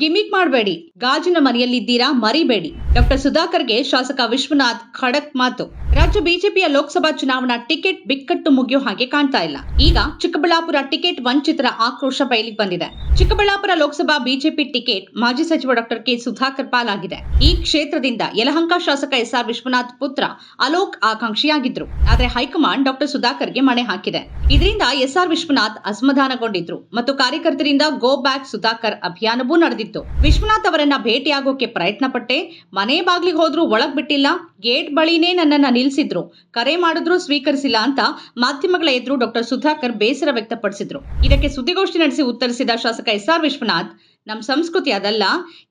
Gimmick ಮಾಡಬೇಡಿ. ಗಾಜಿನ ಮನೆಯಲ್ಲಿದ್ದೀರಾ ಮರಿಬೇಡಿ. ಡಾಕ್ಟರ್ ಸುಧಾಕರ್ಗೆ ಶಾಸಕ ವಿಶ್ವನಾಥ್ ಖಡಕ್ ಮಾತು. ರಾಜ್ಯ ಬಿಜೆಪಿಯ ಲೋಕಸಭಾ ಚುನಾವಣಾ ಟಿಕೆಟ್ ಬಿಕ್ಕಟ್ಟು ಮುಗಿಯೋ ಹಾಗೆ ಕಾಣ್ತಾ ಇಲ್ಲ. ಈಗ ಚಿಕ್ಕಬಳ್ಳಾಪುರ ಟಿಕೆಟ್ ವಂಚಿತರ ಆಕ್ರೋಶ ಬಯಲಿಗೆ ಬಂದಿದೆ. ಚಿಕ್ಕಬಳ್ಳಾಪುರ ಲೋಕಸಭಾ ಬಿಜೆಪಿ ಟಿಕೆಟ್ ಮಾಜಿ ಸಚಿವ ಡಾಕ್ಟರ್ ಕೆ ಸುಧಾಕರ್ ಪಾಲಾಗಿದೆ. ಈ ಕ್ಷೇತ್ರದಿಂದ ಯಲಹಂಕ ಶಾಸಕ ಎಸ್ ಆರ್ ವಿಶ್ವನಾಥ್ ಪುತ್ರ ಅಲೋಕ್ ಆಕಾಂಕ್ಷಿಯಾಗಿದ್ರು. ಆದ್ರೆ ಹೈಕಮಾಂಡ್ ಡಾಕ್ಟರ್ ಸುಧಾಕರ್ಗೆ ಮಣೆ ಹಾಕಿದೆ. ಇದರಿಂದ ಎಸ್ ಆರ್ ವಿಶ್ವನಾಥ್ ಅಸಮಾಧಾನಗೊಂಡಿದ್ರು ಮತ್ತು ಕಾರ್ಯಕರ್ತರಿಂದ ಗೋ ಬ್ಯಾಕ್ ಸುಧಾಕರ್ ಅಭಿಯಾನವೂ ನಡೆದಿತ್ತು. ವಿಶ್ವನಾಥ್ ಅವರನ್ನ ಭೇಟಿಯಾಗೋಕೆ ಪ್ರಯತ್ನ ಪಟ್ಟೆ ಮನೆ ಬಾಗ್ಲಿಗೆ ಹೋದ್ರೂ ಒಳಗ್ ಬಿಟ್ಟಿಲ್ಲ, ಗೇಟ್ ಬಳಿನೇ ನನ್ನನ್ನ ನಿಲ್ಸಿದ್ರು. ಕರೆ ಮಾಡಿದ್ರು ಸ್ವೀಕರಿಸಿಲ್ಲ ಅಂತ ಮಾಧ್ಯಮಗಳ ಎದುರು ಡಾಕ್ಟರ್ ಸುಧಾಕರ್ ಬೇಸರ ವ್ಯಕ್ತಪಡಿಸಿದ್ರು. ಇದಕ್ಕೆ ಸುದ್ದಿಗೋಷ್ಠಿ ನಡೆಸಿ ಉತ್ತರಿಸಿದ ಶಾಸಕ ಎಸ್ಆರ್ ವಿಶ್ವನಾಥ್ ನಮ್ ಸಂಸ್ಕೃತಿ ಅದಲ್ಲ.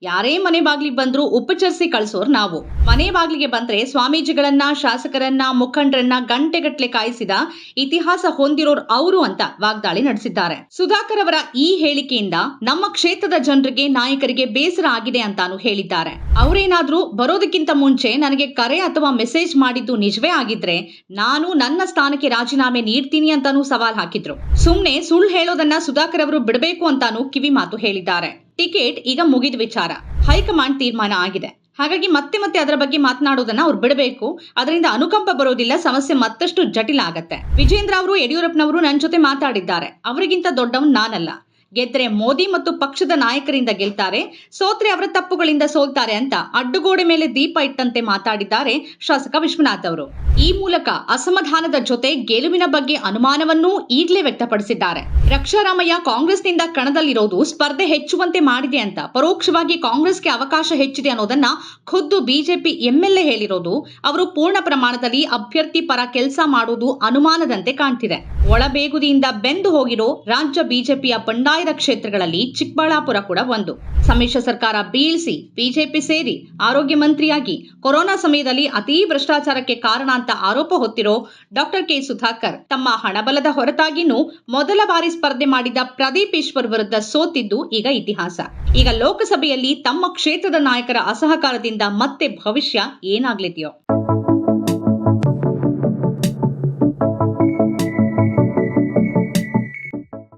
ಯಾರೇ ಮನೆ ಬಾಗಿಲಿಗೆ ಬಂದ್ರು ಉಪಚರಿಸಿ ಕಳ್ಸೋರ್ ನಾವು. ಮನೆ ಬಾಗ್ಲಿಗೆ ಬಂದ್ರೆ ಸ್ವಾಮೀಜಿಗಳನ್ನ, ಶಾಸಕರನ್ನ, ಮುಖಂಡರನ್ನ ಗಂಟೆಗಟ್ಟಲೆ ಕಾಯಿಸಿದ ಇತಿಹಾಸ ಹೊಂದಿರೋರು ಅವರು ಅಂತ ವಾಗ್ದಾಳಿ ನಡೆಸಿದ್ದಾರೆ. ಸುಧಾಕರ್ ಅವರ ಈ ಹೇಳಿಕೆಯಿಂದ ನಮ್ಮ ಕ್ಷೇತ್ರದ ಜನರಿಗೆ, ನಾಯಕರಿಗೆ ಬೇಸರ ಆಗಿದೆ ಅಂತಾನು ಹೇಳಿದ್ದಾರೆ. ಅವರೇನಾದ್ರೂ ಬರೋದಕ್ಕಿಂತ ಮುಂಚೆ ನನಗೆ ಕರೆ ಅಥವಾ ಮೆಸೇಜ್ ಮಾಡಿದ್ದು ನಿಜವೇ ಆಗಿದ್ರೆ ನಾನು ನನ್ನ ಸ್ಥಾನಕ್ಕೆ ರಾಜೀನಾಮೆ ನೀಡ್ತೀನಿ ಅಂತಾನೂ ಸವಾಲ್ ಹಾಕಿದ್ರು. ಸುಮ್ನೆ ಸುಳ್ಳು ಹೇಳೋದನ್ನ ಸುಧಾಕರ್ ಅವರು ಬಿಡಬೇಕು ಅಂತಾನು ಕಿವಿ ಮಾತು ಹೇಳಿದ್ದಾರೆ. ಟಿಕೆಟ್ ಈಗ ಮುಗಿದ ವಿಚಾರ. ಹೈಕಮಾಂಡ್ ತೀರ್ಮಾನ ಆಗಿದೆ. ಹಾಗಾಗಿ ಮತ್ತೆ ಮತ್ತೆ ಅದರ ಬಗ್ಗೆ ಮಾತನಾಡೋದನ್ನ ಅವ್ರು ಬಿಡಬೇಕು. ಅದರಿಂದ ಅನುಕಂಪ ಬರೋದಿಲ್ಲ, ಸಮಸ್ಯೆ ಮತ್ತಷ್ಟು ಜಟಿಲ ಆಗತ್ತೆ. ವಿಜೇಂದ್ರ ಅವರು, ಯಡಿಯೂರಪ್ಪನವರು ನನ್ನ ಜೊತೆ ಮಾತಾಡಿದ್ದಾರೆ. ಅವರಿಗಿಂತ ದೊಡ್ಡವನ್ ನಾನಲ್ಲ. ಗೆದ್ರೆ ಮೋದಿ ಮತ್ತು ಪಕ್ಷದ ನಾಯಕರಿಂದ ಗೆಲ್ತಾರೆ, ಸೋತ್ರೆ ಅವರ ತಪ್ಪುಗಳಿಂದ ಸೋಲ್ತಾರೆ ಅಂತ ಅಡ್ಡುಗೋಡೆ ಮೇಲೆ ದೀಪ ಇಟ್ಟಂತೆ ಮಾತಾಡಿದ್ದಾರೆ ಶಾಸಕ ವಿಶ್ವನಾಥ್ ಅವರು. ಈ ಮೂಲಕ ಅಸಮಾಧಾನದ ಜೊತೆ ಗೆಲುವಿನ ಬಗ್ಗೆ ಅನುಮಾನವನ್ನೂ ಈಗಲೇ ವ್ಯಕ್ತಪಡಿಸಿದ್ದಾರೆ. ರಕ್ಷಾರಾಮಯ್ಯ ಕಾಂಗ್ರೆಸ್ನಿಂದ ಕಣದಲ್ಲಿರೋದು ಸ್ಪರ್ಧೆ ಹೆಚ್ಚುವಂತೆ ಮಾಡಿದೆ ಅಂತ, ಪರೋಕ್ಷವಾಗಿ ಕಾಂಗ್ರೆಸ್ಗೆ ಅವಕಾಶ ಹೆಚ್ಚಿದೆ ಅನ್ನೋದನ್ನ ಖುದ್ದು ಬಿಜೆಪಿ ಎಂಎಲ್ಎ ಹೇಳಿರೋದು, ಅವರು ಪೂರ್ಣ ಪ್ರಮಾಣದಲ್ಲಿ ಅಭ್ಯರ್ಥಿ ಪರ ಕೆಲಸ ಮಾಡುವುದು ಅನುಮಾನದಂತೆ ಕಾಣ್ತಿದೆ. ಒಳಬೇಗುದಿಯಿಂದ ಬೆಂದು ಹೋಗಿರೋ ರಾಜ್ಯ ಬಿಜೆಪಿಯ ಬಂಡಾಯದ ಕ್ಷೇತ್ರಗಳಲ್ಲಿ ಚಿಕ್ಕಬಳ್ಳಾಪುರ ಕೂಡ ಒಂದು. ಸಮ್ಮಿಶ್ರ ಸರ್ಕಾರ ಬೀಳಿಸಿ ಬಿಜೆಪಿ ಸೇರಿ ಆರೋಗ್ಯ ಮಂತ್ರಿಯಾಗಿ ಕೊರೋನಾ ಸಮಯದಲ್ಲಿ ಅತೀ ಭ್ರಷ್ಟಾಚಾರಕ್ಕೆ ಕಾರಣ ಅಂತ ಆರೋಪ ಹೊತ್ತಿರೋ ಡಾಕ್ಟರ್ ಕೆ ಸುಧಾಕರ್ ತಮ್ಮ ಹಣಬಲದ ಹೊರತಾಗಿನೂ ಮೊದಲ ಬಾರಿ ಸ್ಪರ್ಧೆ ಮಾಡಿದ ಪ್ರದೀಪ್ ಈಶ್ವರ್ ವಿರುದ್ಧ ಸೋತಿದ್ದು ಈಗ ಇತಿಹಾಸ. ಈಗ ಲೋಕಸಭೆಯಲ್ಲಿ ತಮ್ಮ ಕ್ಷೇತ್ರದ ನಾಯಕರ ಅಸಹಕಾರದಿಂದ ಮತ್ತೆ ಭವಿಷ್ಯ ಏನಾಗ್ಲಿದೆಯೋ?